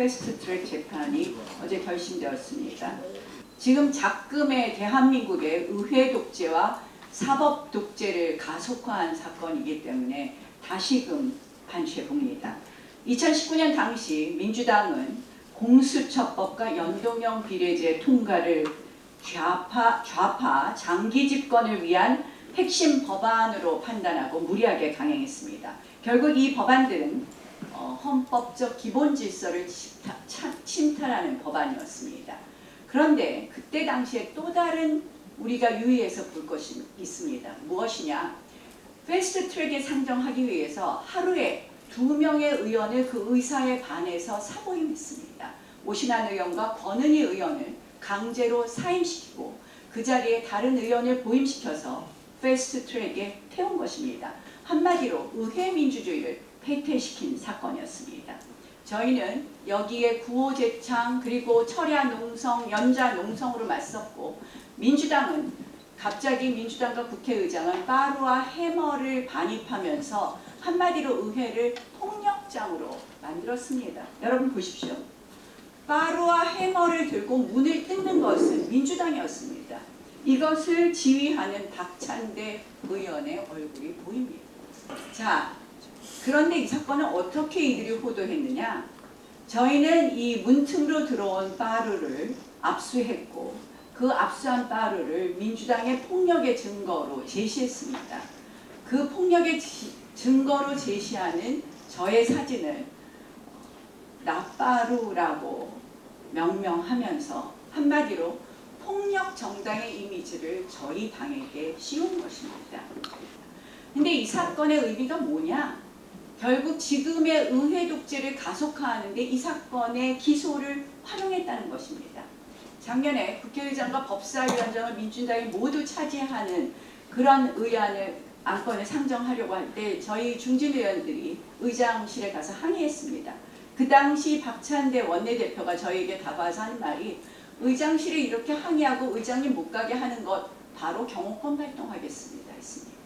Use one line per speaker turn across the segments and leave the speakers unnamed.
패스트 트랙 재판이 어제 결심되었습니다. 지금 작금의 대한민국의 의회 독재와 사법 독재를 가속화한 사건이기 때문에 다시금 반추해 봅니다. 2019년 당시 민주당은 공수처법과 연동형 비례제 통과를 좌파, 좌파 장기 집권을 위한 핵심 법안으로 판단하고 무리하게 강행했습니다. 결국 이 법안들은 어, 헌법적 기본 질서를 침탈하는 법안이었습니다. 그런데 그때 당시에 또 다른 우리가 유의해서 볼 것이 있습니다. 무엇이냐? 패스트 트랙에 상정하기 위해서 하루에 두 명의 의원을 그 의사에 반해서 사보임했습니다. 오신환 의원과 권은희 의원을 강제로 사임시키고 그 자리에 다른 의원을 보임시켜서 패스트 트랙에 태운 것입니다. 한마디로 의회 민주주의를 폐퇴시킨 사건이었습니다. 저희는 여기에 구호재창 그리고 철야 농성, 연자 농성으로 맞섰고 민주당은 갑자기 민주당과 국회의장은 빠루와 해머를 반입하면서 한마디로 의회를 폭력장으로 만들었습니다. 여러분 보십시오. 빠루와 해머를 들고 문을 뜯는 것은 민주당이었습니다. 이것을 지휘하는 박찬대 의원의 얼굴이 보입니다. 자, 그런데 이 사건은 어떻게 이들이 호도했느냐? 저희는 이 문틈으로 들어온 빠루를 압수했고 그 압수한 빠루를 민주당의 폭력의 증거로 제시했습니다. 그 폭력의 지- 증거로 제시하는 저의 사진을 나빠루라고 명명하면서 한마디로 폭력 정당의 이미지를 저희 당에게 씌운 것입니다. 근데 이 사건의 의미가 뭐냐? 결국 지금의 의회 독재를 가속화하는데 이 사건의 기소를 활용했다는 것입니다. 작년에 국회의장과 법사위원장을 민주당이 모두 차지하는 그런 의안을 안건을 상정하려고 할 때 저희 중진 의원들이 의장실에 가서 항의했습니다. 그 당시 박찬대 원내대표가 저에게 다가와서 하는 말이 의장실에 이렇게 항의하고 의장님 못 가게 하는 것 바로 경호권 발동하겠습니다 했습니다.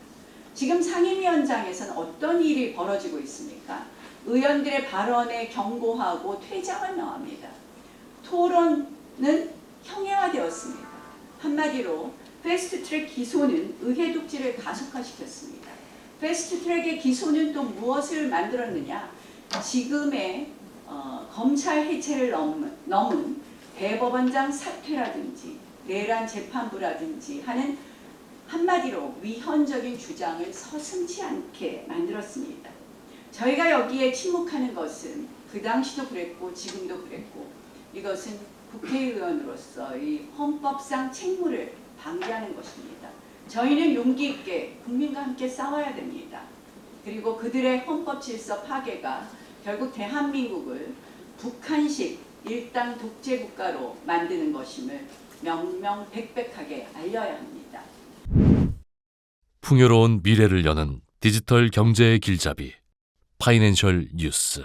지금 상임위원장에서는 어떤 일이 벌어지고 있습니까? 의원들의 발언에 경고하고 퇴장을 명합니다. 토론은 형해화되었습니다. 한마디로 패스트트랙 기소는 의회 독재를 가속화시켰습니다. 패스트트랙의 기소는 또 무엇을 만들었느냐? 지금의 어, 검찰 해체를 넘은, 넘은 대법원장 사퇴라든지 내란 재판부라든지 하는 한마디로 위헌적인 주장을 서슴지 않게 만들었습니다. 저희가 여기에 침묵하는 것은 그 당시도 그랬고 지금도 그랬고 이것은 국회의원으로서 이 헌법상 책무를 방기하는 것입니다. 저희는 용기 있게 국민과 함께 싸워야 됩니다. 그리고 그들의 헌법 질서 파괴가 결국 대한민국을 북한식 일당 독재 국가로 만드는 것임을 명명백백하게 알려야 합니다.
풍요로운 미래를 여는 디지털 경제의 길잡이 파이낸셜 뉴스